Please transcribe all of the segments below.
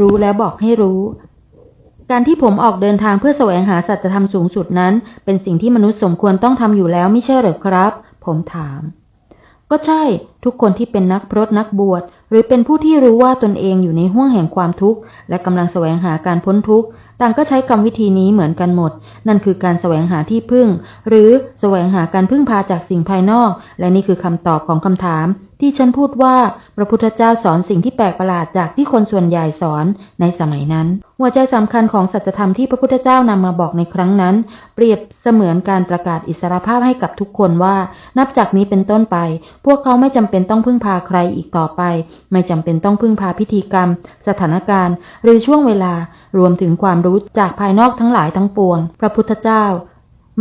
รู้แล้วบอกให้รู้ การที่ผมออกเดินทางเพื่อแสวงหาสัจธรรมสูงสุดนั้น เป็นสิ่งที่มนุษย์สมควรต้องทำอยู่แล้วไม่ใช่หรือครับ ผมถาม ก็ใช่ทุกคนที่เป็นนักพรตนักบวช หรือเป็นผู้ที่รู้ว่าตนเองอยู่ในห้วงแห่งความทุกข์ และกำลังแสวงหาการพ้นทุกข์ ต่างก็ใช้กรรมวิธีนี้เหมือนกันหมด นั่นคือการแสวงหาที่พึ่ง หรือแสวงหาการพึ่งพาจากสิ่งภายนอก และนี่คือคำตอบของคำถาม ที่ฉันพูดว่าพระพุทธเจ้าสอนสิ่งที่แปลกประหลาดจากที่คนส่วนใหญ่สอนในสมัยนั้น หัวใจสำคัญของสัจธรรมที่พระพุทธเจ้านำมาบอกในครั้งนั้น เปรียบเสมือนการประกาศอิสรภาพให้กับทุกคนว่า นับจากนี้เป็นต้นไป พวกเขาไม่จำเป็นต้องพึ่งพาใครอีกต่อไป ไม่จำเป็นต้องพึ่งพาพิธีกรรม สถานการณ์ หรือช่วงเวลา รวมถึงความรู้จากภายนอกทั้งหลายทั้งปวง พระพุทธเจ้า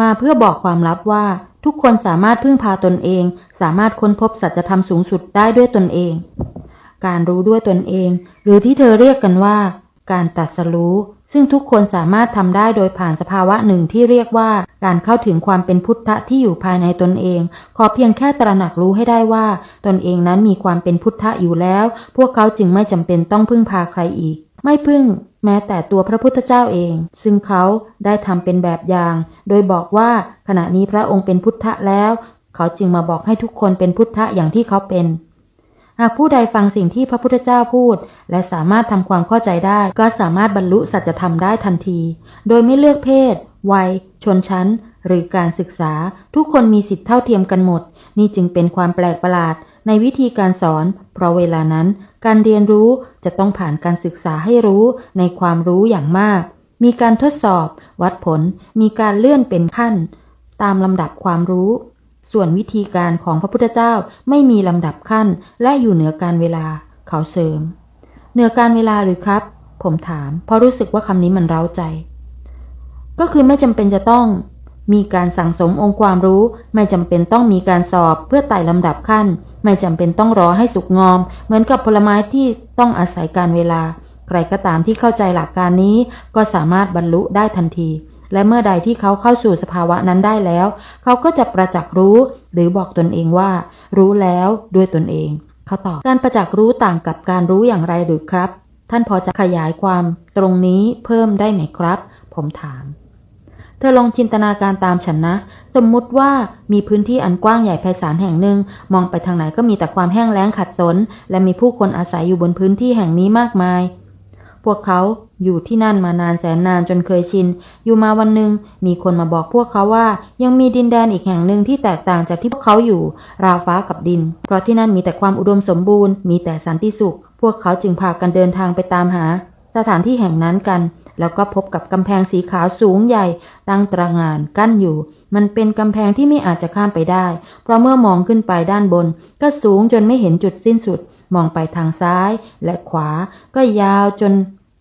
มาเพื่อบอกความลับว่า ทุกคนสามารถพึ่งพาตนเอง สามารถค้นพบสัจธรรมสูงสุดได้ด้วยตนเอง การรู้ด้วยตนเอง หรือที่เธอเรียกกันว่า การตัดสรู้ซึ่งทุกคนสามารถทำได้โดยผ่านสภาวะหนึ่งที่เรียกว่าการเข้าถึงความเป็นพุทธะที่อยู่ภายในตนเอง ขอเพียงแค่ตระหนักรู้ให้ได้ว่า ตนเองนั้นมีความเป็นพุทธะอยู่แล้ว พวกเขาจึงไม่จำเป็นต้องพึ่งพาใครอีก ไม่พึ่ง แม้แต่ตัวพระพุทธเจ้าเอง ซึ่งเขาได้ทำเป็นแบบอย่าง โดยบอกว่าขณะนี้พระองค์เป็นพุทธะแล้ว เขาจึงมาบอกให้ทุกคนเป็นพุทธะอย่างที่เขาเป็น หากผู้ใดฟังสิ่งที่พระพุทธเจ้าพูด และสามารถทำความเข้าใจได้ ก็สามารถบรรลุสัจธรรมได้ทันที โดยไม่เลือกเพศ วัย ชนชั้น หรือการศึกษา ทุกคนมีสิทธิเท่าเทียมกันหมด นี่จึงเป็นความแปลกประหลาด ในวิธีการสอน เพราะเวลานั้นการเรียนรู้จะต้องผ่านการศึกษาให้รู้ในความรู้อย่างมาก มีการทดสอบ วัดผล มีการเลื่อนเป็นขั้น ตามลำดับความรู้ ส่วนวิธีการของพระพุทธเจ้าไม่มีลำดับขั้น และอยู่เหนือการเวลา เขาเสริม เหนือการเวลาหรือครับ ผมถาม เพราะรู้สึกว่าคำนี้มันเร้าใจ ก็คือไม่จำเป็นจะต้องมีการสั่งสมองค์ความรู้ไม่จำเป็นต้องมีการสอบเพื่อไต่ลำดับขั้น ไม่จำเป็นต้องรอให้สุกงอม เหมือนกับผลไม้ที่ต้องอาศัยการเวลา ใครก็ตามที่เข้าใจหลักการนี้ ก็สามารถบรรลุได้ทันที และเมื่อใดที่เขาเข้าสู่สภาวะนั้นได้แล้ว เขาก็จะประจักษ์รู้ หรือบอกตนเองว่า รู้แล้วด้วยตนเอง เขาตอบการประจักษ์รู้ต่างกับการรู้อย่างไรหรือครับ ท่านพอจะขยายความตรงนี้เพิ่มได้ไหมครับ ผมถาม เธอลองจินตนาการตามฉันนะ สมมุติว่ามีพื้นที่อันกว้างใหญ่ไพศาลแห่งหนึ่ง มองไปทางไหนก็มีแต่ความแห้งแล้งขัดสน และมีผู้คนอาศัยอยู่บนพื้นที่แห่งนี้มากมาย พวกเขาอยู่ที่นั่นมานานแสนนานจนเคยชิน อยู่มาวันหนึ่งมีคนมาบอกพวกเขาว่า ยังมีดินแดนอีกแห่งหนึ่งที่แตกต่างจากที่พวกเขาอยู่ ราวฟ้ากับดิน เพราะที่นั่นมีแต่ความอุดมสมบูรณ์ มีแต่สันติสุข พวกเขาจึงพากันเดินทางไปตามหา สถานที่แห่งนั้นกัน แล้วก็พบกับกำแพงสีขาวสูงใหญ่ ตั้งตระง่านกั้นอยู่ มันเป็นกำแพงที่ไม่อาจจะข้ามไปได้ เพราะเมื่อมองขึ้นไปด้านบน ก็สูงจนไม่เห็นจุดสิ้นสุด มองไปทางซ้ายและขวา ก็ยาวจน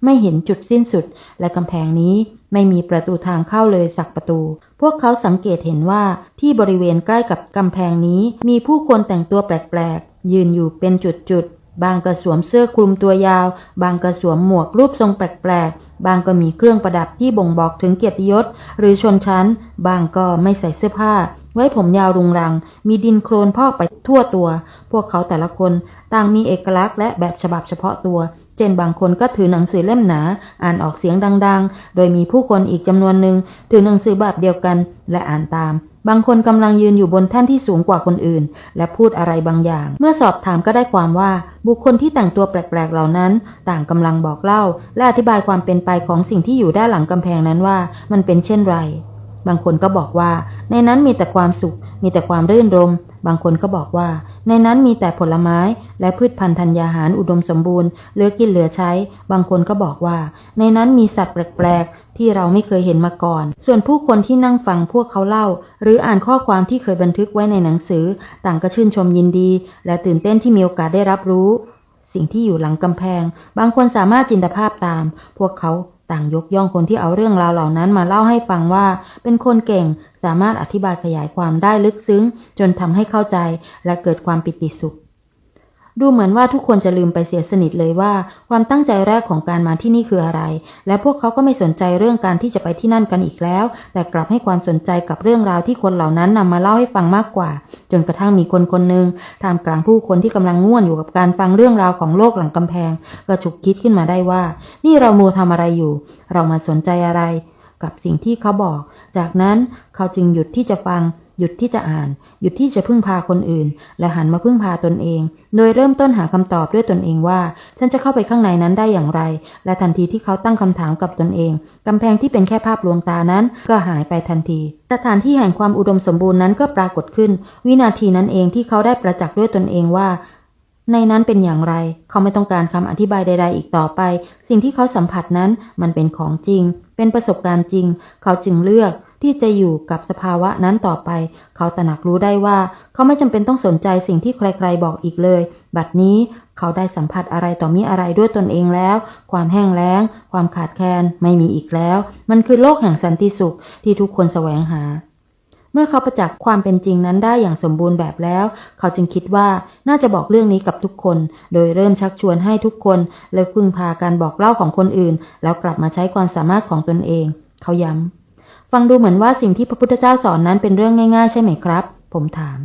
ไม่เห็นจุดสิ้นสุด และกำแพงนี้ไม่มีประตูทางเข้าเลยสักประตู พวกเขาสังเกตเห็นว่าที่บริเวณใกล้กับกำแพงนี้ มีผู้คนแต่งตัวแปลกๆ ยืนอยู่เป็นจุดๆ บางก็สวมเสื้อคลุมตัวยาว บางก็สวมหมวกรูปทรงแปลกๆ บางก็มีเครื่องประดับที่บ่งบอกถึงเกียรติยศ หรือชนชั้น บางก็ไม่ใส่เสื้อผ้า ไว้ผมยาวรุงรัง มีดินโคลนพอกไปทั่วตัว พวกเขาแต่ละคนต่างมีเอกลักษณ์และแบบฉบับเฉพาะตัว เช่นบางคนก็ถือหนังสือเล่มหนา อ่านออกเสียงดัง ๆ โดยมีผู้คนอีกจำนวนหนึ่งถือหนังสือแบบเดียวกันและอ่านตาม บางคนกำลังยืนอยู่บนแท่นที่สูงกว่าคนอื่น และพูดอะไรบางอย่าง เมื่อสอบถามก็ได้ความว่าบุคคลที่แต่งตัวแปลกๆเหล่านั้น ต่างกำลังบอกเล่า และอธิบายความเป็นไปของสิ่งที่อยู่ด้านหลังกำแพงนั้นว่า มันเป็นเช่นไร บางคนก็บอกว่า ในนั้นมีแต่ความสุข มีแต่ความรื่นรม บางคนก็บอกว่า ในนั้นมีแต่ผลไม้ และพืชพันธุ์ธัญญาหารอุดมสมบูรณ์เหลือกินเหลือใช้ บางคนก็บอกว่า ในนั้นมีสัตว์แปลก ที่เราไม่เคยเห็นมาก่อน ส่วนผู้คนที่นั่งฟังพวกเขาเล่า หรืออ่านข้อความที่เคยบันทึกไว้ในหนังสือ ต่างก็ชื่นชมยินดี และตื่นเต้นที่มีโอกาสได้รับรู้ สิ่งที่อยู่หลังกำแพง บางคนสามารถจินตภาพตาม พวกเขาต่างยกย่องคนที่เอาเรื่องราวเหล่านั้นมาเล่าให้ฟังว่า เป็นคนเก่งสามารถอธิบายขยายความได้ลึกซึ้ง จนทำให้เข้าใจและเกิดความปิติสุข ดูเหมือนว่าทุกคนจะลืมไปเสียสนิทเลยว่า ความตั้งใจแรกของการมาที่นี่คืออะไร และพวกเขาก็ไม่สนใจเรื่องการที่จะไปที่นั่นกันอีกแล้ว แต่กลับให้ความสนใจกับเรื่องราวที่คนเหล่านั้นนำมาเล่าให้ฟังมากกว่า จนกระทั่งมีคนคนหนึ่งท่ามกลางผู้คนที่กำลังง่วนอยู่กับการฟังเรื่องราวของโลกหลังกำแพง ก็ฉุกคิดขึ้นมาได้ว่า นี่เราโมวทำอะไรอยู่ เรามาสนใจอะไร กับสิ่งที่เขาบอก จากนั้นเขาจึงหยุดที่จะฟัง หยุดที่จะอ่าน หยุดที่จะพึ่งพาคนอื่น และหันมาพึ่งพาตนเอง โดยเริ่มต้นหาคำตอบด้วยตนเองว่า ฉันจะเข้าไปข้างในนั้นได้อย่างไร และทันทีที่เขาตั้งคำถามกับตนเองกำแพงที่เป็นแค่ภาพลวงตานั้น ก็หายไปทันที สถานที่แห่งความอุดมสมบูรณ์นั้นก็ปรากฏขึ้น วินาทีนั้นเองที่เขาได้ประจักษ์ด้วยตนเองว่าในนั้นเป็นอย่างไร เขาไม่ต้องการคำอธิบายใด ๆ อีกต่อไป สิ่งที่เขาสัมผัสนั้นมันเป็นของจริง เป็นประสบการณ์จริง เขาจึงเลือก ที่จะอยู่กับสภาวะนั้นต่อไป เขาตระหนักรู้ได้ว่า เขาไม่จำเป็นต้องสนใจสิ่งที่ใครๆบอกอีกเลย บัดนี้เขาได้สัมผัสอะไรต่อมีอะไรด้วยตนเองแล้ว ความแห้งแล้ง ความขาดแคลนไม่มีอีกแล้ว มันคือโลกแห่งสันติสุขที่ทุกคนแสวงหาเมื่อเขาประจักษ์ความเป็นจริงนั้นได้อย่างสมบูรณ์แบบแล้ว เขาจึงคิดว่าน่าจะบอกเรื่องนี้กับทุกคน โดยเริ่มชักชวนให้ทุกคนเลิกพึ่งพาการบอกเล่าของคนอื่น แล้วกลับมาใช้ความสามารถของตนเอง เขาย้ำ ฟังดูเหมือนว่าสิ่งที่พระพุทธเจ้าสอนนั้นเป็นเรื่องง่ายๆ ใช่ไหมครับ ผมถาม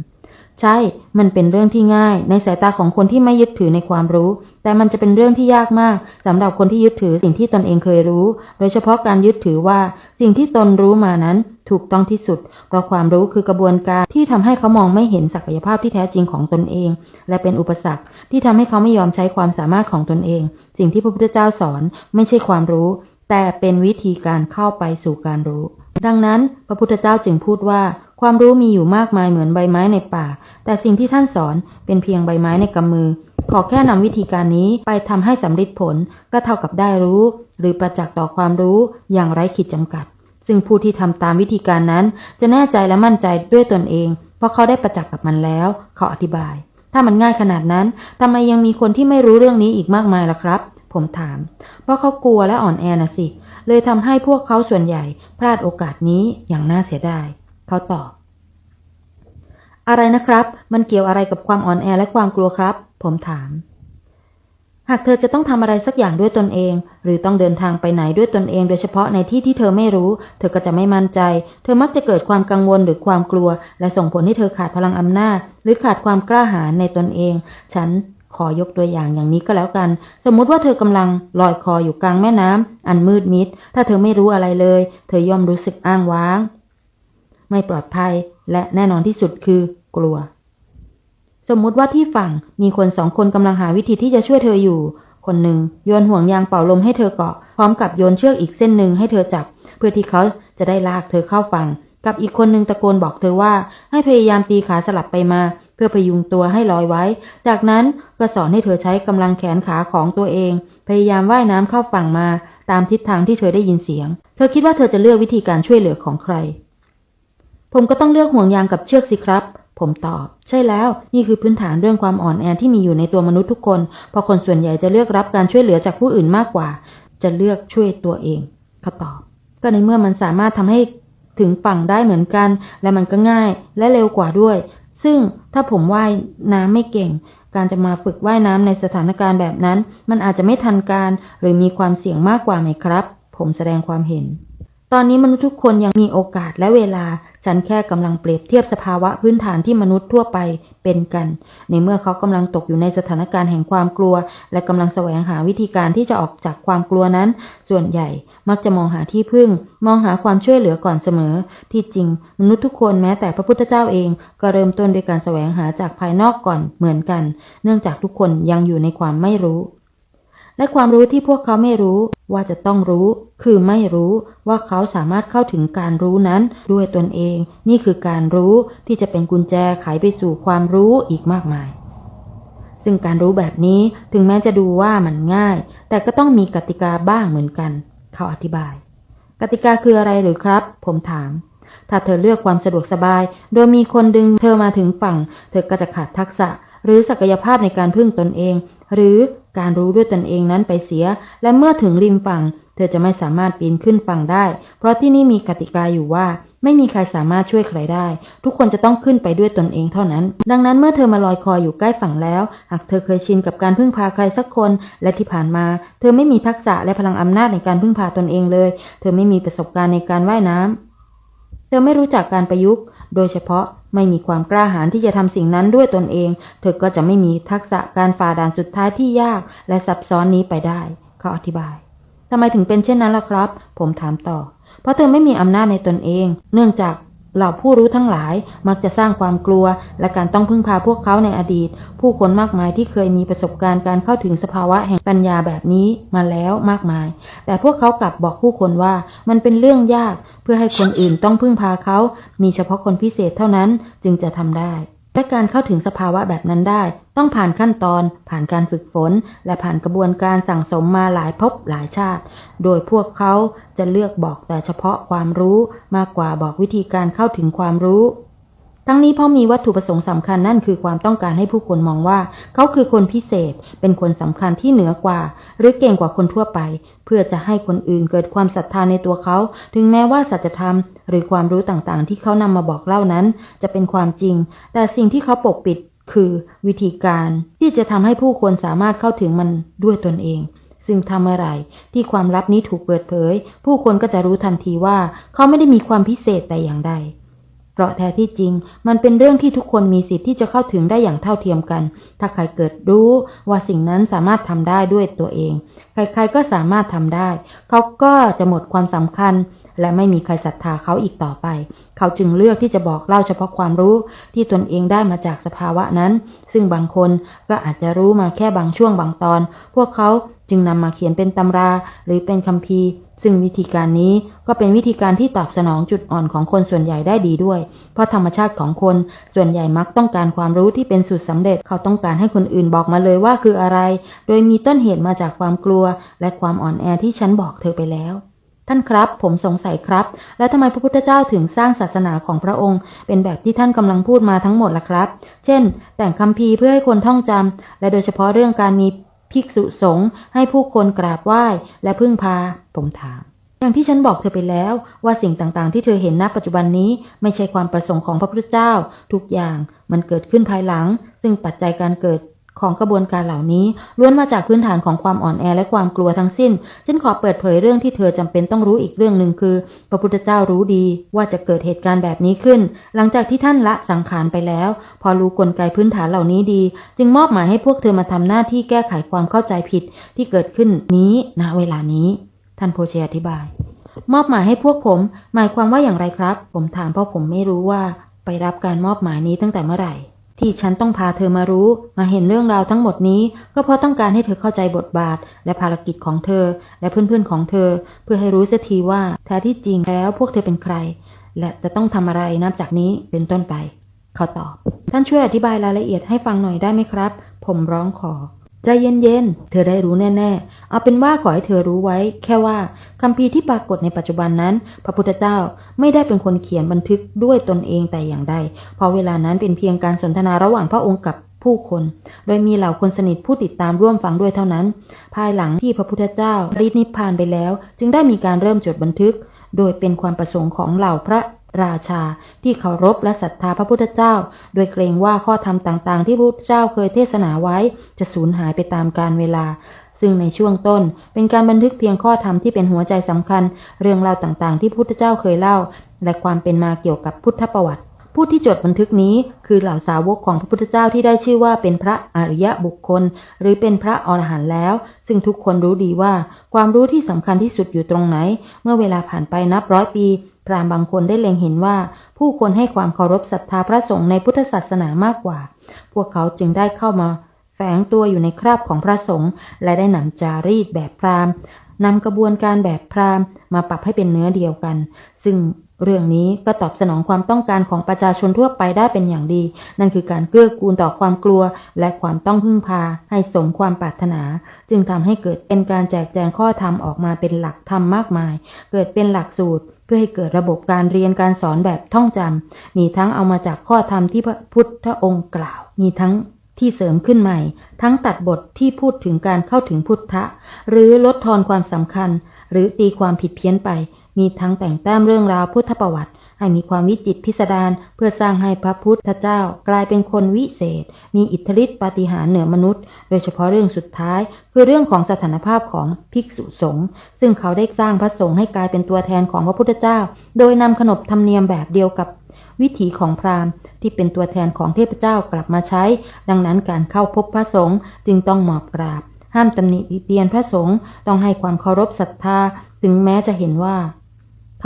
ใช่ มันเป็นเรื่องที่ง่าย ในสายตาของคนที่ไม่ยึดถือในความรู้ แต่มันจะเป็นเรื่องที่ยากมากสำหรับคนที่ยึดถือสิ่งที่ตนเองเคยรู้ โดยเฉพาะการยึดถือว่าสิ่งที่ตนรู้มานั้นถูกต้องที่สุด เพราะความรู้คือกระบวนการที่ทำให้เขามองไม่เห็นศักยภาพที่แท้จริงของตนเอง และเป็นอุปสรรคที่ทำให้เขาไม่ยอมใช้ความสามารถของตนเอง สิ่งที่พระพุทธเจ้าสอนไม่ใช่ความรู้ แต่เป็นวิธีการเข้าไปสู่การรู้ ดังนั้นพระพุทธเจ้าจึงพูดว่า ความรู้มีอยู่มากมายเหมือนใบไม้ในป่า แต่สิ่งที่ท่านสอนเป็นเพียงใบไม้ในกำมือ ขอแค่นำวิธีการนี้ไปทำให้สำเร็จผลก็เท่ากับได้รู้ หรือประจักษ์ต่อความรู้อย่างไร้ขีดจำกัด ซึ่งผู้ที่ทำตามวิธีการนั้น จะแน่ใจและมั่นใจด้วยตนเอง เพราะเขาได้ประจักษ์กับมันแล้ว เขาอธิบาย ถ้ามันง่ายขนาดนั้นทำไมยังมีคนที่ไม่รู้เรื่องนี้อีกมากมายล่ะครับ ผมถาม เพราะเขากลัวและอ่อนแอนะสิเเลยทำให้พวกเขาส่วนใหญ่พลาดโอกาสนี้อย่างน่าเสียดาย เขาตอบ อะไรนะครับ มันเกี่ยวอะไรกับความอ่อนแอและความกลัวครับ ผมถาม หากเธอจะต้องทำอะไรสักอย่างด้วยตนเอง หรือต้องเดินทางไปไหนด้วยตนเอง โดยเฉพาะในที่ที่เธอไม่รู้ เธอก็จะไม่มั่นใจ เธอมักจะเกิดความกังวลหรือความกลัว และส่งผลให้เธอขาดพลังอำนาจ หรือขาดความกล้าหาญในตนเอง ฉัน ขอยกตัวอย่างอย่างนี้ก็แล้วกัน สมมุติว่าเธอกำลังลอยคออยู่กลางแม่น้ำอันมืดมิด ถ้าเธอไม่รู้อะไรเลย เธอย่อมรู้สึกอ้างว้าง ไม่ปลอดภัยและแน่นอนที่สุดคือกลัว สมมุติว่าที่ฝั่งมีคนสองคนกำลังหาวิธีที่จะช่วยเธออยู่ คนหนึ่งโยนห่วงยางเป่าลมให้เธอเกาะ พร้อมกับโยนเชือกอีกเส้นหนึ่งให้เธอจับ เพื่อที่เขาจะได้ลากเธอเข้าฝั่งกับอีกคนหนึ่งตะโกนบอกเธอว่าให้พยายามตีขาสลับไปมา เพื่อพยุงตัวให้ลอยไว้ จากนั้น ก็สอนให้เธอใช้กำลังแขนขาของตัวเอง พยายามว่ายน้ำเข้าฝั่งมาตามทิศทางที่เธอได้ยินเสียง เธอคิดว่าเธอจะเลือกวิธีการช่วยเหลือของใคร ผมก็ต้องเลือกห่วงยางกับเชือกสิครับ ผมตอบ ใช่แล้ว นี่คือพื้นฐานเรื่องความอ่อนแอที่มีอยู่ในตัวมนุษย์ทุกคน เพราะคนส่วนใหญ่จะเลือกรับการช่วยเหลือจากผู้อื่นมากกว่า จะเลือกช่วยตัวเองเขาตอบ ก็ในเมื่อมันสามารถทำให้ถึงฝั่งได้เหมือนกัน และมันก็ง่ายและเร็วกว่าด้วย ซึ่งถ้าผมว่ายน้ำไม่เก่ง การจะมาฝึกว่ายน้ำในสถานการณ์แบบนั้น มันอาจจะไม่ทันการ หรือมีความเสี่ยงมากกว่าไหมครับ ผมแสดงความเห็น ตอนนี้มนุษย์ทุกคนยังมีโอกาสและเวลา ฉันแค่กำลังเปรียบเทียบสภาวะพื้นฐานที่มนุษย์ทั่วไป เป็นกัน ในเมื่อเขากำลังตกอยู่ในสถานการณ์แห่งความกลัว และกำลังแสวงหาวิธีการที่จะออกจากความกลัวนั้น ส่วนใหญ่มักจะมองหาที่พึ่ง มองหาความช่วยเหลือก่อนเสมอ ที่จริง มนุษย์ทุกคนแม้แต่พระพุทธเจ้าเอง ก็เริ่มต้นด้วยการแสวงหาจากภายนอกก่อนเหมือนกัน เนื่องจากทุกคนยังอยู่ในความไม่รู้ และความรู้ที่พวกเขาไม่รู้ ว่าจะต้องรู้ คือไม่รู้ว่าเขาสามารถเข้าถึงการรู้นั้นด้วยตนเอง นี่คือการรู้ที่จะเป็นกุญแจไขไปสู่ความรู้อีกมากมาย ซึ่งการรู้แบบนี้ถึงแม้จะดูว่ามันง่าย แต่ก็ต้องมีกติกาบ้างเหมือนกัน เขาอธิบาย กติกาคืออะไรหรือครับ ผมถามถ้าเธอเลือกความสะดวกสบาย โดยมีคนดึงเธอมาถึงฝั่ง เธอก็จะขาดทักษะ หรือศักยภาพในการพึ่งตนเอง หรือ การรู้ด้วยตนเองนั้นไปเสีย และเมื่อถึงริมฝั่ง เธอจะไม่สามารถปีนขึ้นฝั่งได้ เพราะที่นี่มีกติกาอยู่ว่า ไม่มีใครสามารถช่วยใครได้ ทุกคนจะต้องขึ้นไปด้วยตนเองเท่านั้น ดังนั้นเมื่อเธอมาลอยคออยู่ใกล้ฝั่งแล้ว หากเธอเคยชินกับการพึ่งพาใครสักคน และที่ผ่านมา เธอไม่มีทักษะและพลังอำนาจในการพึ่งพาตนเองเลย เธอไม่มีประสบการณ์ในการว่ายน้ำเธอไม่รู้จักการประยุกต์ โดยเฉพาะไม่มีความกล้าหาญที่จะทำสิ่งนั้นด้วยตนเอง เธอก็จะไม่มีทักษะการฝ่าด่านสุดท้ายที่ยาก และซับซ้อนนี้ไปได้ เขาอธิบายทำไมถึงเป็นเช่นนั้นล่ะครับ ผมถามต่อ เพราะเธอไม่มีอำนาจในตนเอง เนื่องจาก เหล่าผู้รู้ทั้งหลายมักจะสร้างความกลัว และการต้องพึ่งพาพวกเขาในอดีต ผู้คนมากมายที่เคยมีประสบการณ์การเข้าถึงสภาวะแห่งปัญญาแบบนี้มาแล้วมากมาย แต่พวกเขากลับบอกผู้คนว่ามันเป็นเรื่องยาก เพื่อให้คนอื่นต้องพึ่งพาเขา มีเฉพาะคนพิเศษเท่านั้นจึงจะทำได้ และการเข้าถึงสภาวะแบบนั้นได้ ต้องผ่านขั้นตอน ผ่านการฝึกฝน และผ่านกระบวนการสั่งสมมาหลายภพหลายชาติ โดยพวกเขาจะเลือกบอกแต่เฉพาะความรู้ มากกว่าบอกวิธีการเข้าถึงความรู้ ทั้งนี้เพราะมีวัตถุประสงค์สำคัญนั่นคือความต้องการให้ผู้คนมองว่า เขาคือคนพิเศษ เป็นคนสำคัญที่เหนือกว่า หรือเก่งกว่าคนทั่วไป เพื่อจะให้คนอื่นเกิดความศรัทธาในตัวเขา ถึงแม้ว่าสัจธรรม หรือความรู้ต่างๆ ที่เขานำมาบอกเล่านั้น จะเป็นความจริง แต่สิ่งที่เขาปกปิดคือวิธีการที่จะทำให้ผู้คนสามารถเข้าถึงมันด้วยตนเอง ซึ่งทำอะไรที่ความลับนี้ถูกเปิดเผย ผู้คนก็จะรู้ทันทีว่า เขาไม่ได้มีความพิเศษแต่อย่างใด เพราะแท้ที่จริง มันเป็นเรื่องที่ทุกคนมีสิทธิ์ที่จะเข้าถึงได้อย่างเท่าเทียมกัน ถ้าใครเกิดรู้ว่าสิ่งนั้นสามารถทำได้ด้วยตัวเอง ใครๆก็สามารถทำได้ เขาก็จะหมดความสำคัญ และไม่มีใครศรัทธาเขาอีกต่อไป เขาจึงเลือกที่จะบอกเล่าเฉพาะความรู้ที่ตนเองได้มาจากสภาวะนั้น ซึ่งบางคนก็อาจจะรู้มาแค่บางช่วงบางตอน พวกเขาจึงนำมาเขียนเป็นตำราหรือเป็นคัมภีร์ ซึ่งวิธีการนี้ก็เป็นวิธีการที่ตอบสนองจุดอ่อนของคนส่วนใหญ่ได้ดีด้วย เพราะธรรมชาติของคนส่วนใหญ่มักต้องการความรู้ที่เป็นสุดสำเร็จ เขาต้องการให้คนอื่นบอกมาเลยว่าคืออะไร โดยมีต้นเหตุมาจากความกลัว และความอ่อนแอที่ฉันบอกเธอไปแล้ว ท่านครับ ผมสงสัยครับ แล้วทำไมพระพุทธเจ้าถึงสร้างศาสนาของพระองค์ เป็นแบบที่ท่านกำลังพูดมาทั้งหมดล่ะครับ เช่น แต่งคัมภีร์เพื่อให้คนท่องจำและโดยเฉพาะเรื่องการมี ภิกษุสงฆ์ให้ผู้คนกราบไหว้และพึ่งพาผมถาม อย่างที่ฉันบอกเธอไปแล้วว่าสิ่งต่างๆ ที่เธอเห็นณปัจจุบันนี้ไม่ใช่ความประสงค์ของพระพุทธเจ้า ทุกอย่างมันเกิดขึ้นภายหลัง ซึ่งปัจจัยการเกิด ของกระบวนการเหล่านี้ล้วนมาจากพื้นฐานของความอ่อนแอและความกลัวทั้งสิ้น ฉันขอเปิดเผยเรื่องที่เธอจำเป็นต้องรู้อีกเรื่องหนึ่งคือ พระพุทธเจ้ารู้ดีว่าจะเกิดเหตุการณ์แบบนี้ขึ้น หลังจากที่ท่านละสังขารไปแล้ว พอรู้กลไกพื้นฐานเหล่านี้ดี จึงมอบหมายให้พวกเธอมาทำหน้าที่แก้ไขความเข้าใจผิดที่เกิดขึ้นนี้ณเวลานี้ ท่านโพเชอธิบาย มอบหมายให้พวกผม หมายความว่าอย่างไรครับ ผมถามเพราะผมไม่รู้ว่าไปรับการมอบหมายนี้ตั้งแต่เมื่อไหร่ ที่ฉันต้องพาเธอมารู้ มาเห็นเรื่องราวทั้งหมดนี้ ก็เพราะต้องการให้เธอเข้าใจบทบาท และภารกิจของเธอ และเพื่อนๆของเธอ เพื่อให้รู้เสียทีว่าแท้ที่จริงแล้วพวกเธอเป็นใคร และจะต้องทำอะไรนับจากนี้เป็นต้นไป เขาตอบ ท่านช่วยอธิบายรายละเอียดให้ฟังหน่อยได้ไหมครับ ผมร้องขอ ใจเย็นๆ เธอได้รู้แน่ ๆ เอาเป็นว่าขอให้เธอรู้ไว้ แค่ว่าคัมภีที่ปรากฏในปัจจุบันนั้น พระพุทธเจ้าไม่ได้เป็นคนเขียนบันทึกด้วยตนเองแต่อย่างใด เพราะเวลานั้นเป็นเพียงการสนทนาระหว่างพระองค์กับผู้คน โดยมีเหล่าคนสนิทผู้ติดตามร่วมฟังด้วยเท่านั้น ภายหลังที่พระพุทธเจ้ารินิพพานไปแล้ว จึงได้มีการเริ่มจดบันทึก โดยเป็นความประสงค์ของเหล่าพระ ราชาที่เคารพและศรัทธาพระพุทธเจ้า โดยเกรงว่าข้อธรรมต่างๆ ที่พระพุทธเจ้าเคยเทศนาไว้ จะสูญหายไปตามกาลเวลา ซึ่งในช่วงต้นเป็นการบันทึกเพียงข้อธรรมที่เป็นหัวใจสำคัญ เรื่องราวต่างๆ ที่พระพุทธเจ้าเคยเล่า และความเป็นมาเกี่ยวกับพุทธประวัติ ผู้ที่จดบันทึกนี้คือเหล่าสาวกของพระพุทธเจ้าที่ได้ชื่อว่าเป็นพระอริยบุคคล หรือเป็นพระอรหันต์แล้ว ซึ่งทุกคนรู้ดีว่า ความรู้ที่สำคัญที่สุดอยู่ตรงไหน เมื่อเวลาผ่านไปนับร้อยปี พราหมณ์บางคนได้เล็งเห็นว่า ผู้คนให้ความเคารพศรัทธาพระสงฆ์ในพุทธศาสนามากกว่า พวกเขาจึงได้เข้ามาแฝงตัวอยู่ในคราบของพระสงฆ์และได้นำจารีตแบบพราหมณ์นำกระบวนการแบบพราหมณ์มาปรับให้เป็นเนื้อเดียวกัน ซึ่งเรื่องนี้ก็ตอบสนองความต้องการของประชาชนทั่วไปได้เป็นอย่างดี นั่นคือการเกื้อกูลต่อความกลัว และความต้องพึ่งพา ให้สมความปรารถนา จึงทำให้เกิดเป็นการแจกแจงข้อธรรมออกมาเป็นหลักธรรมมากมาย เกิดเป็นหลักสูตรเพื่อให้เกิดระบบการเรียนการสอนแบบท่องจำมีทั้งเอามาจากข้อธรรมที่พระพุทธองค์กล่าวมีทั้งที่เสริมขึ้นใหม่ ทั้งตัดบทที่พูดถึงการเข้าถึงพุทธะ หรือลดทอนความสำคัญ หรือตีความผิดเพี้ยนไป มีทั้งแต่งแต้มเรื่องราวพุทธประวัติ ให้มีความวิจิตพิสดารเพื่อสร้างให้พระพุทธเจ้ากลายเป็นคนวิเศษ มีอิทธิฤทธิปาฏิหาริย์เหนือมนุษย์ โดยเฉพาะเรื่องสุดท้าย คือเรื่องของสถานภาพของภิกษุสงฆ์ซึ่งเขาได้สร้างพระสงฆ์ให้กลายเป็นตัวแทนของพระพุทธเจ้า โดยนำขนบธรรมเนียมแบบเดียวกับวิถีของพราหมณ์ที่เป็นตัวแทนของเทพเจ้ากลับมาใช้ ดังนั้นการเข้าพบพระสงฆ์จึงต้องหมอบกราบ ห้ามตำหนิติเตียนพระสงฆ์ต้องให้ความเคารพศรัทธา ถึงแม้จะเห็นว่า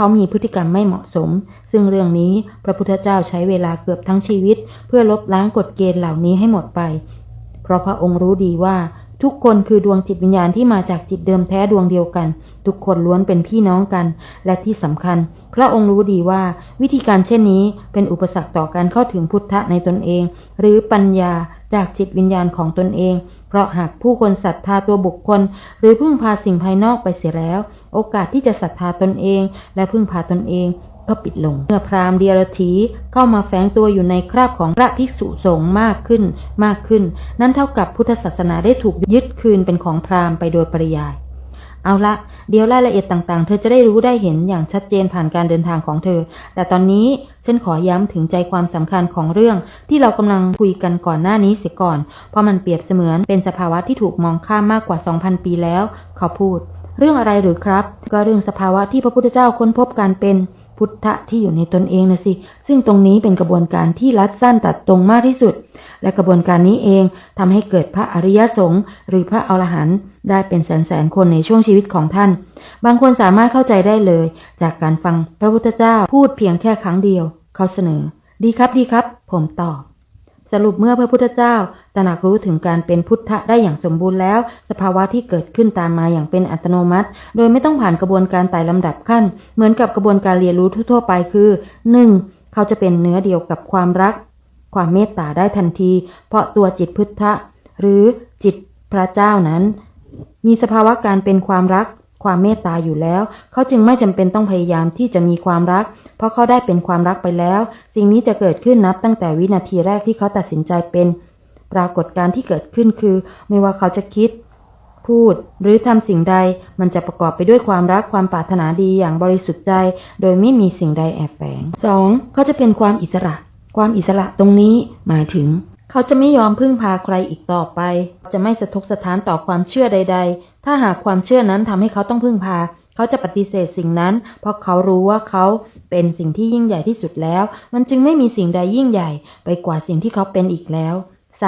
เขามีพฤติกรรมไม่เหมาะสม ซึ่งเรื่องนี้พระพุทธเจ้าใช้เวลาเกือบทั้งชีวิต เพื่อลบล้างกฎเกณฑ์เหล่านี้ให้หมดไป เพราะพระองค์รู้ดีว่าทุกคนคือดวงจิตวิญญาณที่มาจากจิตเดิมแท้ดวงเดียวกัน ทุกคนล้วนเป็นพี่น้องกัน และที่สำคัญ พระองค์รู้ดีว่าวิธีการเช่นนี้เป็นอุปสรรคต่อการเข้าถึงพุทธะในตนเอง หรือปัญญาจากจิตวิญญาณของตนเอง เพราะหากผู้คนศรัทธาตัวบุคคล หรือพึ่งพาสิ่งภายนอกไปเสียแล้ว โอกาสที่จะศรัทธาตนเอง และพึ่งพาตนเองก็ปิดลง เมื่อพราหมณ์เดียรถีเข้ามาแฝงตัวอยู่ในคราบของพระภิกษุสงฆ์มากขึ้นมากขึ้น นั้นเท่ากับพุทธศาสนาได้ถูกยึดคืนเป็นของพราหมณ์ไปโดยปริยาย เอาละเดี๋ยวรายละเอียดต่างๆ เธอจะได้รู้ได้เห็นอย่างชัดเจนผ่านการเดินทางของเธอ แต่ตอนนี้ฉันขอย้ำถึงใจความสำคัญของเรื่อง ที่เรากำลังคุยกันก่อนหน้านี้เสียก่อน เพราะมันเปรียบเสมือนเป็นสภาวะที่ถูกมองข้ามมากกว่า 2,000 ปีแล้ว เขาพูด เรื่องอะไรหรือครับ ก็เรื่องสภาวะที่พระพุทธเจ้าค้นพบการเป็นพุทธะที่อยู่ในตนเองนะสิ ซึ่งตรงนี้เป็นกระบวนการที่รัดสั้นตัดตรงมากที่สุด และกระบวนการนี้เองทำให้เกิดพระอริยสงฆ์หรือพระอรหันต์ ได้เป็นแสนแสนคนในช่วงชีวิตของท่าน บางคนสามารถเข้าใจได้เลย จากการฟังพระพุทธเจ้าพูดเพียงแค่ครั้งเดียว เขาเสนอ ดีครับดีครับ ผมตอบ สรุปเมื่อพระพุทธเจ้าตระหนักรู้ถึงการเป็นพุทธะได้อย่างสมบูรณ์แล้ว สภาวะที่เกิดขึ้นตามมาอย่างเป็นอัตโนมัติ โดยไม่ต้องผ่านกระบวนการไต่ลำดับขั้น เหมือนกับกระบวนการเรียนรู้ทั่วไปคือ 1. เขาจะเป็นเนื้อเดียวกับความรัก ความเมตตาได้ทันที เพราะตัวจิตพุทธะ หรือจิตพระเจ้านั้น มีสภาวะการเป็นความรัก ความเมตตาอยู่แล้ว เขาจึงไม่จำเป็นต้องพยายามที่จะมีความรัก เพราะเขาได้เป็นความรักไปแล้ว สิ่งนี้จะเกิดขึ้นนับตั้งแต่วินาทีแรกที่เขาตัดสินใจเป็น ปรากฏการที่เกิดขึ้นคือ ไม่ว่าเขาจะคิด พูด หรือทำสิ่งใด มันจะประกอบไปด้วยความรักความปรารถนาดีอย่างบริสุทธิ์ใจ โดยไม่มีสิ่งใดแอบแฝง 2. เขาจะเป็นความอิสระ ความอิสระตรงนี้หมายถึง เขาจะไม่ยอมพึ่งพาใครอีกต่อไป จะไม่สะทกสถานต่อความเชื่อใด ๆ ถ้าหากความเชื่อนั้นทำให้เขาต้องพึ่งพา เขาจะปฏิเสธสิ่งนั้น เพราะเขารู้ว่าเขาเป็นสิ่งที่ยิ่งใหญ่ที่สุดแล้ว มันจึงไม่มีสิ่งใดยิ่งใหญ่ ไปกว่าสิ่งที่เขาเป็นอีกแล้ว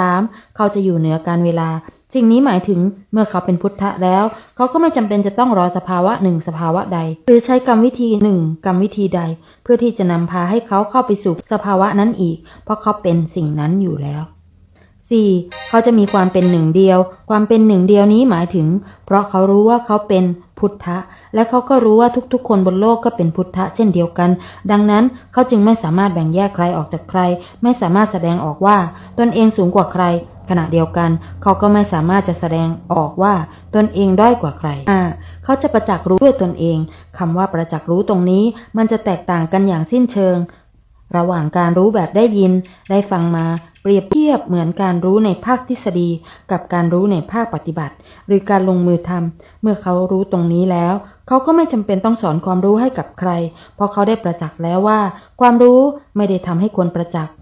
3. เขาจะอยู่เหนือการเวลา สิ่งนี้หมายถึงเมื่อเขาเป็นพุทธะแล้ว เขาก็ไม่จำเป็นจะต้องรอสภาวะหนึ่งสภาวะใด หรือใช้กรรมวิธีหนึ่งกรรมวิธีใด เพื่อที่จะนำพาให้เขาเข้าไปสู่สภาวะนั้นอีก เพราะเขาเป็นสิ่งนั้นอยู่แล้ว 4. เขาจะมีความเป็นหนึ่งเดียว ความเป็นหนึ่งเดียวนี้หมายถึง เพราะเขารู้ว่าเขาเป็นพุทธะ และเขาก็รู้ว่าทุกๆ คนบนโลกก็เป็นพุทธะเช่นเดียวกัน ดังนั้นเขาจึงไม่สามารถแบ่งแยกใครออกจากใคร ไม่สามารถแสดงออกว่า ตนเองสูงกว่าใคร ขณะเดียวกัน เขาก็ไม่สามารถจะแสดงออกว่าตนเองด้อยกว่าใครอ่าเขาจะประจักษ์รู้ด้วยตนเองคำว่าประจักษ์รู้ตรงนี้มันจะแตกต่างกันอย่างสิ้นเชิง ระหว่างการรู้แบบได้ยิน ได้ฟังมาเปรียบเทียบเหมือนการรู้ในภาคทฤษฎี กับการรู้ในภาคปฏิบัติ หรือการลงมือทำเมื่อเขารู้ตรงนี้แล้ว เขาก็ไม่จำเป็นต้องสอนความรู้ให้กับใคร เพราะเขาได้ประจักษ์แล้วว่า ความรู้ไม่ได้ทำให้คนประจักษ์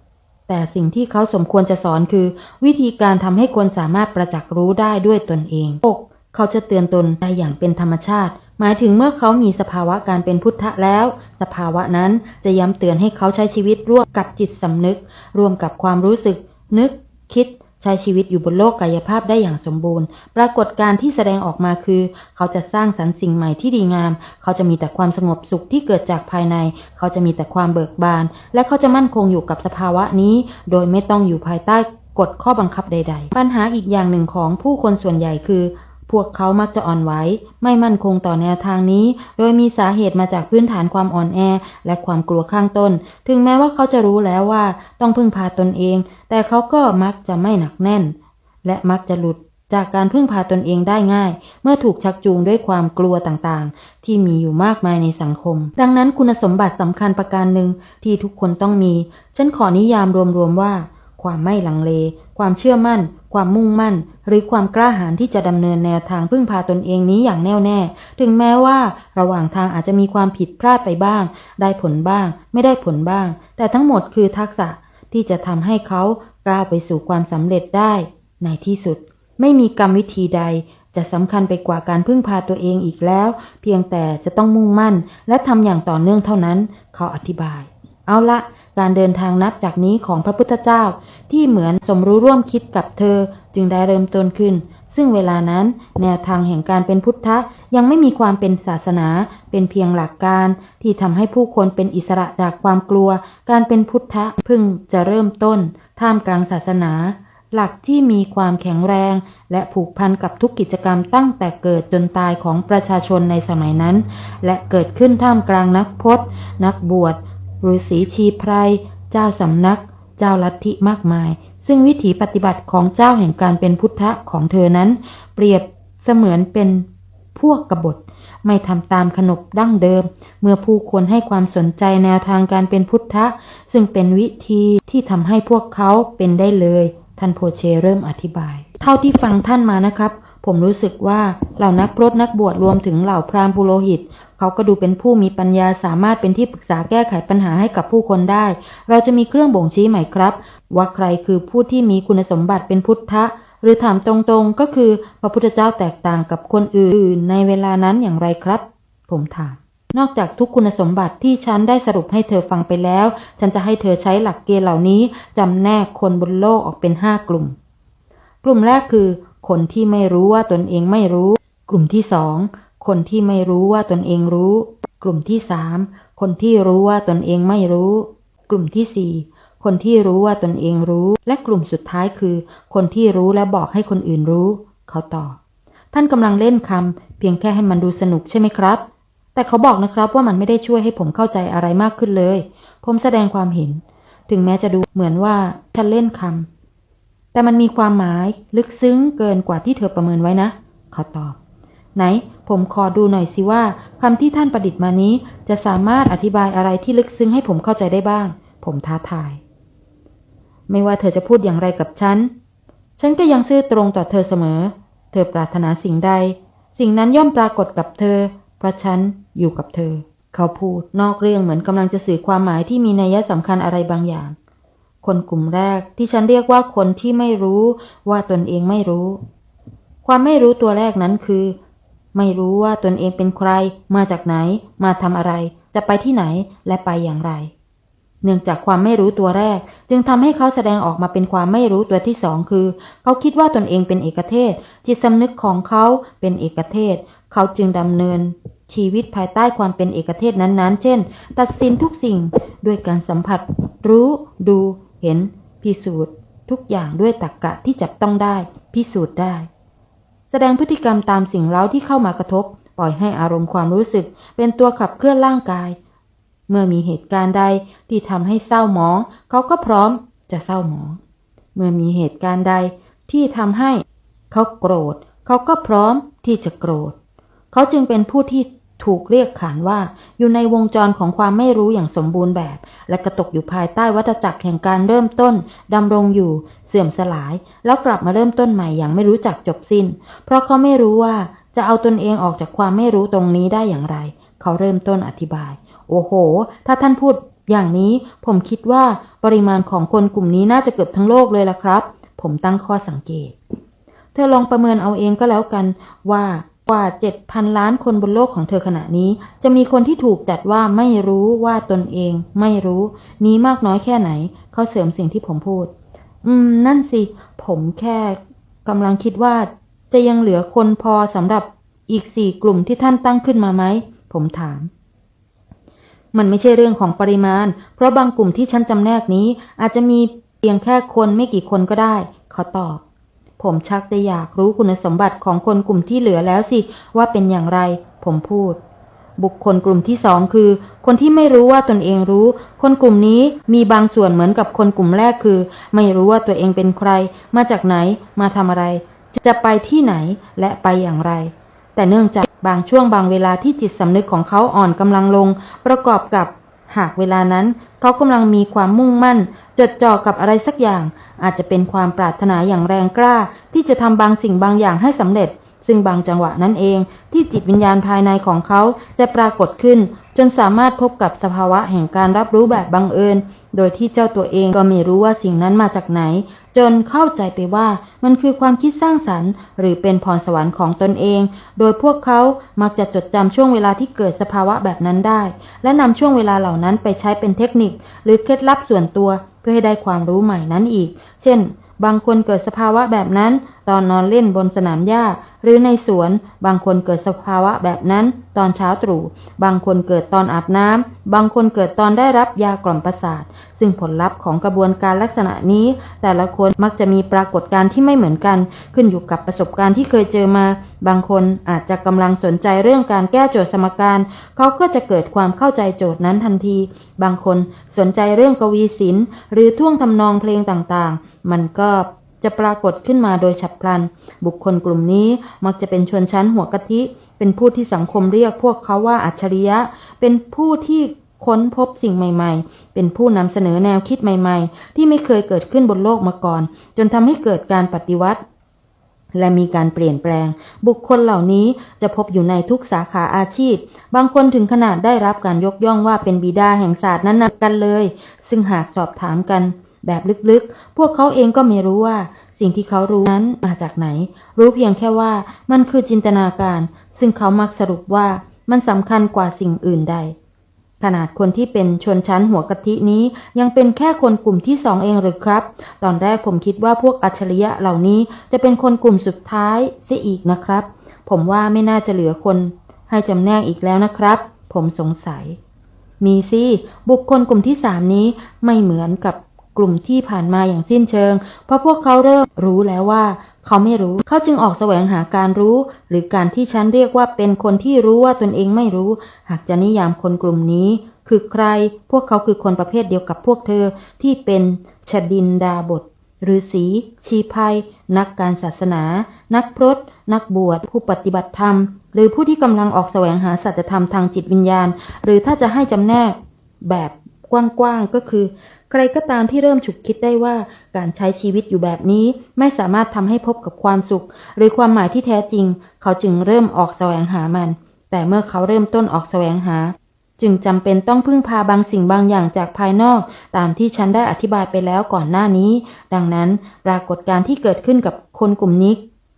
แต่สิ่งที่เขาสมควรจะสอนคือ วิธีการทำให้คนสามารถประจักษ์รู้ได้ด้วยตนเอง 6. เขาจะเตือนตนได้อย่างเป็นธรรมชาติ หมายถึงเมื่อเขามีสภาวะการเป็นพุทธะแล้ว สภาวะนั้นจะย้ำเตือนให้เขาใช้ชีวิตร่วมกับจิตสำนึกร่วมกับความรู้สึก นึก คิด ใช้ชีวิตอยู่บนโลกกายภาพได้อย่างสมบูรณ์ ปรากฏการที่แสดงออกมาคือ เขาจะสร้างสรรค์สิ่งใหม่ที่ดีงาม เขาจะมีแต่ความสงบสุขที่เกิดจากภายใน เขาจะมีแต่ความเบิกบาน และเขาจะมั่นคงอยู่กับสภาวะนี้ โดยไม่ต้องอยู่ภายใต้กฎข้อบังคับใด ๆ ปัญหาอีกอย่างหนึ่งของผู้คนส่วนใหญ่คือ พวกเขามักจะอ่อนไหวไม่มั่นคงต่อแนวทางนี้ โดยมีสาเหตุมาจากพื้นฐานความอ่อนแอ และความกลัวข้างต้น ถึงแม้ว่าเขาจะรู้แล้วว่าต้องพึ่งพาตนเอง แต่เขาก็มักจะไม่หนักแน่น และมักจะหลุดจากการพึ่งพาตนเองได้ง่าย เมื่อถูกชักจูงด้วยความกลัวต่างๆ ที่มีอยู่มากมายในสังคม ดังนั้นคุณสมบัติสำคัญประการหนึ่งที่ทุกคนต้องมี ฉันขอนิยามรวมๆว่า ความไม่ลังเล ความเชื่อมั่น ความมุ่งมั่น หรือความกล้าหาญที่จะดำเนินแนวทางพึ่งพาตนเองนี้อย่างแน่วแน่ ถึงแม้ว่าระหว่างทางอาจจะมีความผิดพลาดไปบ้าง ได้ผลบ้าง ไม่ได้ผลบ้าง แต่ทั้งหมดคือทักษะที่จะทำให้เขาก้าวไปสู่ความสำเร็จได้ ในที่สุด ไม่มีกรรมวิธีใดจะสำคัญไปกว่าการพึ่งพาตัวเองอีกแล้ว เพียงแต่จะต้องมุ่งมั่น และทำอย่างต่อเนื่องเท่านั้น เขาอธิบาย เอาละ การเดินทางนับจากนี้ของพระพุทธเจ้า ที่เหมือนสมรู้ร่วมคิดกับเธอจึงได้เริ่มต้นขึ้น ซึ่งเวลานั้นแนวทางแห่งการเป็นพุทธะยังไม่มีความเป็นศาสนา เป็นเพียงหลักการ ที่ทำให้ผู้คนเป็นอิสระจากความกลัว การเป็นพุทธะเพิ่งจะเริ่มต้น ท่ามกลางศาสนา หลักที่มีความแข็งแรง และผูกพันกับทุกกิจกรรมตั้งแต่เกิดจนตายของประชาชนในสมัยนั้น และเกิดขึ้นท่ามกลางนักพจน์นักบวช ฤาษีชีไพรเจ้าสำนัก เจ้าลัทธิมากมาย ซึ่งวิถีปฏิบัติของเจ้าแห่งการเป็นพุทธะของเธอนั้น เปรียบเสมือนเป็นพวกกบฏไม่ทำตามขนบดั้งเดิม เมื่อผู้คนให้ความสนใจแนวทางการเป็นพุทธะ ซึ่งเป็นวิธีที่ทำให้พวกเขาเป็นได้เลย ท่านโพเชเริ่มอธิบาย เท่าที่ฟังท่านมานะครับ ผมรู้สึกว่าเหล่านักพรตนักบวชรวมถึงเหล่าพราหมณ์ปุโรหิต เขาก็ดูเป็นผู้มีปัญญาสามารถเป็นที่ปรึกษาแก้ไขปัญหาให้กับผู้คนได้ เราจะมีเครื่องบ่งชี้ไหมครับ ว่าใครคือผู้ที่มีคุณสมบัติเป็นพุทธะ หรือถามตรงๆก็คือพระพุทธเจ้าแตกต่างกับคนอื่นในเวลานั้นอย่างไรครับ ผมถามนอกจากทุกคุณสมบัติที่ฉันได้สรุปให้เธอฟังไปแล้ว ฉันจะให้เธอใช้หลักเกณฑ์เหล่านี้จำแนกคนบนโลกออกเป็นห้ากลุ่ม กลุ่มแรกคือ คนที่ไม่รู้ว่าตนเองไม่รู้ กลุ่มที่สองคนที่ไม่รู้ว่าตนเองรู้ กลุ่มที่สามคนที่รู้ว่าตนเองไม่รู้ กลุ่มที่สี่คนที่รู้ว่าตนเองรู้ และกลุ่มสุดท้ายคือ คนที่รู้และบอกให้คนอื่นรู้ เขาตอบท่านกำลังเล่นคำเพียงแค่ให้มันดูสนุกใช่ไหมครับ แต่เขาบอกนะครับว่ามันไม่ได้ช่วยให้ผมเข้าใจอะไรมากขึ้นเลย ผมแสดงความเห็น ถึงแม้จะดูเหมือนว่าฉันเล่นคำ แต่มันมีความหมายลึกซึ้งเกินกว่าที่เธอประเมินไว้นะ เขาตอบ ไหน ผมขอดูหน่อยสิว่าคำที่ท่านประดิษฐ์มานี้ จะสามารถอธิบายอะไรที่ลึกซึ้งให้ผมเข้าใจได้บ้าง ผมท้าทาย ไม่ว่าเธอจะพูดอย่างไรกับฉัน ฉันก็ยังซื่อตรงต่อเธอเสมอ เธอปรารถนาสิ่งใด สิ่งนั้นย่อมปรากฏกับเธอ เพราะฉันอยู่กับเธอ เขาพูดนอกเรื่องเหมือนกำลังจะสื่อความหมายที่มีนัยสำคัญอะไรบางอย่าง คนกลุ่มแรกที่ฉันเรียกว่าคนที่ไม่รู้ว่าตนเองไม่รู้ ความไม่รู้ตัวแรกนั้นคือ ไม่รู้ว่าตนเองเป็นใคร มาจากไหน มาทำอะไร จะไปที่ไหนและไปอย่างไร เนื่องจากความไม่รู้ตัวแรก จึงทำให้เขาแสดงออกมาเป็นความไม่รู้ตัวที่สองคือ เขาคิดว่าตนเองเป็นเอกเทศ จิตสำนึกของเขาเป็นเอกเทศ เขาจึงดำเนินชีวิตภายใต้ความเป็นเอกเทศนั้นๆ เช่น ตัดสินทุกสิ่งด้วยการสัมผัส รู้ ดู เห็นพิสูจน์ทุกอย่างด้วยตรรกกะที่จับต้องได้ พิสูจน์ได้ แสดงพฤติกรรมตามสิ่งเร้าที่เข้ามากระทบ ปล่อยให้อารมณ์ความรู้สึกเป็นตัวขับเคลื่อนร่างกาย เมื่อมีเหตุการณ์ใดที่ทำให้เศร้าหมอง เขาก็พร้อมจะเศร้าหมอง เมื่อมีเหตุการณ์ใดที่ทำให้เขาโกรธ เขาก็พร้อมที่จะโกรธ เขาจึงเป็นผู้ที่ ถูกเรียกขานว่าอยู่ในวงจรของความไม่รู้อย่างสมบูรณ์แบบ และกระตกอยู่ภายใต้วัฏจักรแห่งการเริ่มต้นดำรงอยู่ เสื่อมสลาย แล้วกลับมาเริ่มต้นใหม่อย่างไม่รู้จักจบสิ้น เพราะเขาไม่รู้ว่าจะเอาตนเองออกจากความไม่รู้ตรงนี้ได้อย่างไร เขาเริ่มต้นอธิบาย โอ้โห ถ้าท่านพูดอย่างนี้ผมคิดว่าปริมาณของคนกลุ่มนี้น่าจะเกือบทั้งโลกเลยล่ะครับ ผมตั้งข้อสังเกต เธอลองประเมินเอาเองก็แล้วกันว่า กว่า 7,000 ล้านคนบนโลกของเธอขณะนี้ จะมีคนที่ถูกจัดว่าไม่รู้ว่าตนเอง ไม่รู้ นี้มากน้อยแค่ไหน เขาเสริมสิ่งที่ผมพูด อืม นั่นสิ ผมแค่กำลังคิดว่า จะยังเหลือคนพอสำหรับอีกสี่กลุ่มที่ท่านตั้งขึ้นมาไหม ผมถาม มันไม่ใช่เรื่องของปริมาณ เพราะบางกลุ่มที่ฉันจำแนกนี้ อาจจะมีเพียงแค่คนไม่กี่คนก็ได้ เขาตอบ ผมชักจะอยากรู้คุณสมบัติของคนกลุ่มที่เหลือแล้วสิ ว่าเป็นอย่างไร ผมพูด บุคคลกลุ่มที่สองคือ คนที่ไม่รู้ว่าตนเองรู้ คนกลุ่มนี้มีบางส่วนเหมือนกับคนกลุ่มแรกคือ ไม่รู้ว่าตัวเองเป็นใคร มาจากไหน มาทำอะไร จะไปที่ไหนและไปอย่างไร แต่เนื่องจากบางช่วงบางเวลาที่จิตสำนึกของเขาอ่อนกำลังลง ประกอบกับ หากเวลานั้น เขากำลังมีความมุ่งมั่น จดจ่อกับอะไรสักอย่าง อาจจะเป็นความปรารถนาอย่างแรงกล้า ที่จะทำบางสิ่งบางอย่างให้สำเร็จ ซึ่งบางจังหวะนั้นเอง ที่จิตวิญญาณภายในของเขาจะปรากฏขึ้น จนสามารถพบกับสภาวะแห่งการรับรู้แบบบังเอิญ โดยที่เจ้าตัวเองก็ไม่รู้ว่าสิ่งนั้นมาจากไหน จนเข้าใจไปว่ามันคือความคิดสร้างสรรค์ หรือเป็นพรสวรรค์ของตนเอง โดยพวกเขามักจะจดจำช่วงเวลาที่เกิดสภาวะแบบนั้นได้ และนำช่วงเวลาเหล่านั้นไปใช้เป็นเทคนิค หรือเคล็ดลับส่วนตัว เพื่อให้ได้ความรู้ใหม่นั้นอีก เช่นบางคนเกิดสภาวะแบบนั้น ตอนนอนเล่นบนสนามหญ้า หรือในสวน บางคนเกิดสภาวะแบบนั้น ตอนเช้าตรู่ บางคนเกิดตอนอาบน้ำบางคนเกิดตอนได้รับยากล่อมประสาท ซึ่งผลลัพธ์ของกระบวนการลักษณะนี้ แต่ละคนมักจะมีปรากฏการณ์ที่ไม่เหมือนกัน ขึ้นอยู่กับประสบการณ์ที่เคยเจอมา บางคนอาจจะกำลังสนใจเรื่องการแก้โจทย์สมการ เขาก็จะเกิดความเข้าใจโจทย์นั้นทันที บางคนสนใจเรื่องกวีศิลป์หรือท่วงทำนองเพลงต่างๆ มันก็ จะปรากฏขึ้นมาโดยฉับพลัน บุคคลกลุ่มนี้มักจะเป็นชนชั้นหัวกะทิ เป็นผู้ที่สังคมเรียกพวกเขาว่าอัจฉริยะ เป็นผู้ที่ค้นพบสิ่งใหม่ ๆ เป็นผู้นำเสนอแนวคิดใหม่ ๆ ที่ไม่เคยเกิดขึ้นบนโลกมาก่อน จนทำให้เกิดการปฏิวัติ และมีการเปลี่ยนแปลง บุคคลเหล่านี้จะพบอยู่ในทุกสาขาอาชีพ บางคนถึงขนาดได้รับการยกย่องว่าเป็นบิดาแห่งศาสตร์นั้นๆกันเลย ซึ่งหากสอบถามกัน แบบลึกๆ พวกเขาเองก็ไม่รู้ว่า สิ่งที่เขารู้นั้นมาจากไหน รู้เพียงแค่ว่ามันคือจินตนาการ ซึ่งเขามักสรุปว่ามันสำคัญกว่าสิ่งอื่นใด ขนาดคนที่เป็นชนชั้นหัวกะทินี้ยังเป็นแค่คนกลุ่มที่สองเองหรือครับ ตอนแรกผมคิดว่าพวกอัจฉริยะเหล่านี้จะเป็นคนกลุ่มสุดท้ายเสียอีกนะครับ ผมว่าไม่น่าจะเหลือคน ให้จำแนกอีกแล้วนะครับ ผมสงสัยมีสิบุคคลกลุ่มที่สามนี้ไม่เหมือนกับ กลุ่มที่ผ่านมาอย่างสิ้นเชิง เพราะพวกเขาเริ่มรู้แล้วว่า เขาไม่รู้ เขาจึงออกแสวงหาการรู้ หรือการที่ฉันเรียกว่าเป็นคนที่รู้ว่าตนเองไม่รู้ หากจะนิยามคนกลุ่มนี้ คือใคร พวกเขาคือคนประเภทเดียวกับพวกเธอที่เป็นชดินดาบทหรือสีชีภัย นักการศาสนา นักพรต นักบวช ผู้ปฏิบัติธรรม หรือผู้ที่กำลังออกแสวงหาสัจธรรมทางจิตวิญญาณ หรือถ้าจะให้จำแนกแบบกว้างๆก็คือ ใครก็ตามที่เริ่มฉุกคิดได้ว่าการใช้ชีวิตอยู่แบบนี้ไม่สามารถทำให้พบกับความสุข หรือความหมายที่แท้จริง เขาจึงเริ่มออกแสวงหามัน แต่เมื่อเขาเริ่มต้นออกแสวงหา จึงจำเป็นต้องพึ่งพาบางสิ่งบางอย่างจากภายนอก ตามที่ฉันได้อธิบายไปแล้วก่อนหน้านี้ ดังนั้นปรากฏการณ์ที่เกิดขึ้นกับคนกลุ่มนี้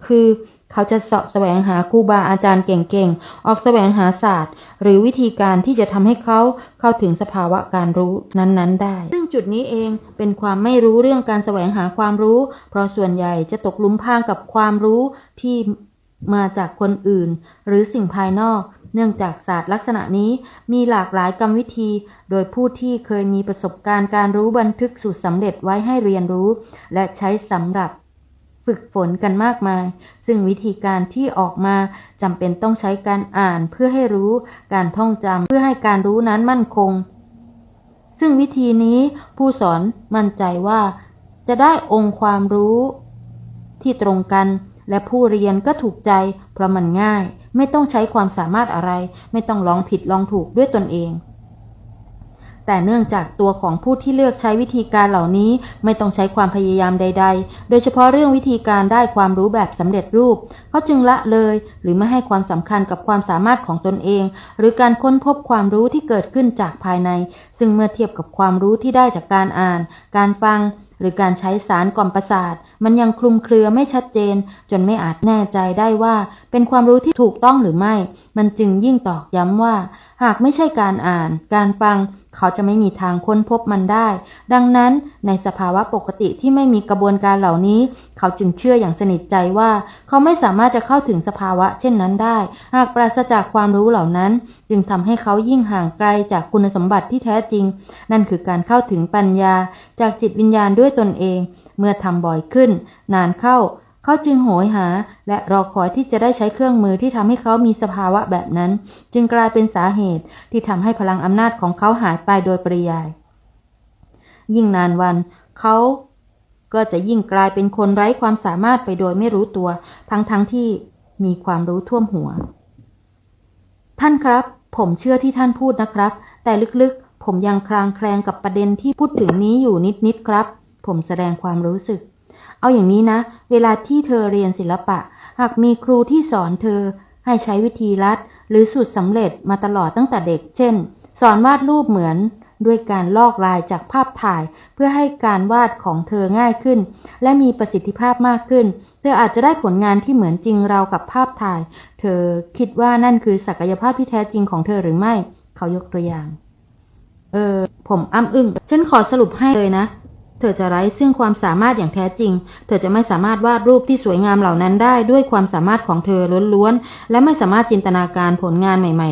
คือ เขาจะเสาะแสวงหาครูบาอาจารย์เก่งๆ ออกแสวงหาศาสตร์ หรือวิธีการที่จะทำให้เขาเข้าถึงสภาวะการรู้นั้นๆได้ ซึ่งจุดนี้เองเป็นความไม่รู้เรื่องการแสวงหาความรู้ เพราะส่วนใหญ่จะตกหลุมพรางกับความรู้ที่มาจากคนอื่น หรือสิ่งภายนอก เนื่องจากศาสตร์ลักษณะนี้มีหลากหลายกรรมวิธี โดยผู้ที่เคยมีประสบการณ์การรู้บันทึกสูตรสำเร็จไว้ให้เรียนรู้ และใช้สำหรับ ฝึกฝนกันมากมาย ซึ่งวิธีการที่ออกมาจำเป็นต้องใช้การอ่านเพื่อให้รู้การท่องจำเพื่อให้การรู้นั้นมั่นคง ซึ่งวิธีนี้ผู้สอนมั่นใจว่า จะได้องค์ความรู้ ที่ตรงกันและผู้เรียนก็ถูกใจ เพราะมันง่าย ไม่ต้องใช้ความสามารถอะไร ไม่ต้องลองผิดลองถูกด้วยตนเอง แต่เนื่องจากตัวของผู้ที่เลือกใช้วิธีการเหล่านี้ไม่ต้องใช้ความพยายามใด ๆ โดยเฉพาะเรื่องวิธีการได้ความรู้แบบสำเร็จรูป เขาจึงละเลย หรือไม่ให้ความสำคัญกับความสามารถของตนเอง หรือการค้นพบความรู้ที่เกิดขึ้นจากภายใน ซึ่งเมื่อเทียบกับความรู้ที่ได้จากการอ่าน การฟัง หรือการใช้สารกล่อมประสาท มันยังคลุมเครือไม่ชัดเจน จนไม่อาจแน่ใจได้ว่า เป็นความรู้ที่ถูกต้องหรือไม่ มันจึงยิ่งตอกย้ำว่า หากไม่ใช่การอ่าน การฟัง เขาจะไม่มีทางค้นพบมันได้ ดังนั้นในสภาวะปกติที่ไม่มีกระบวนการเหล่านี้ เขาจึงเชื่ออย่างสนิทใจว่า เขาไม่สามารถจะเข้าถึงสภาวะเช่นนั้นได้ หากปราศจากความรู้เหล่านั้น จึงทำให้เขายิ่งห่างไกลจากคุณสมบัติที่แท้จริง นั่นคือการเข้าถึงปัญญาจากจิตวิญญาณด้วยตนเอง เมื่อทำบ่อยขึ้น นานเข้า เขาจึงโหยหา และรอคอยที่จะได้ใช้เครื่องมือที่ทำให้เขามีสภาวะแบบนั้น จึงกลายเป็นสาเหตุที่ทำให้พลังอำนาจของเขาหายไปโดยปริยาย ยิ่งนานวันเขาก็จะยิ่งกลายเป็นคนไร้ความสามารถไปโดยไม่รู้ตัว ทั้งๆทที่มีความรู้ท่วมหัว ท่านครับ ผมเชื่อที่ท่านพูดนะครับ แต่ลึกๆ ผมยังคลางแคลงกับประเด็นที่พูดถึงนี้อยู่นิดๆครับ ผมแสดงความรู้สึก เอาอย่างนี้นะ เวลาที่เธอเรียนศิลปะ หากมีครูที่สอนเธอ ให้ใช้วิธีลัด หรือสูตรสำเร็จมาตลอดตั้งแต่เด็ก เช่น สอนวาดรูปเหมือน ด้วยการลอกลายจากภาพถ่าย เพื่อให้การวาดของเธอง่ายขึ้น และมีประสิทธิภาพมากขึ้น เธออาจจะได้ผลงานที่เหมือนจริงราวกับภาพถ่าย เธอคิดว่านั่นคือศักยภาพที่แท้จริงของเธอหรือไม่ เขายกตัวอย่าง เออผมอ้ำอึง้งฉันขอสรุปให้เลยนะ เธอจะไร้ซึ่งความสามารถอย่างแท้จริง เธอจะไม่สามารถวาดรูปที่สวยงามเหล่านั้นได้ด้วยความสามารถของเธอล้วนๆ และไม่สามารถจินตนาการผลงานใหม่ๆ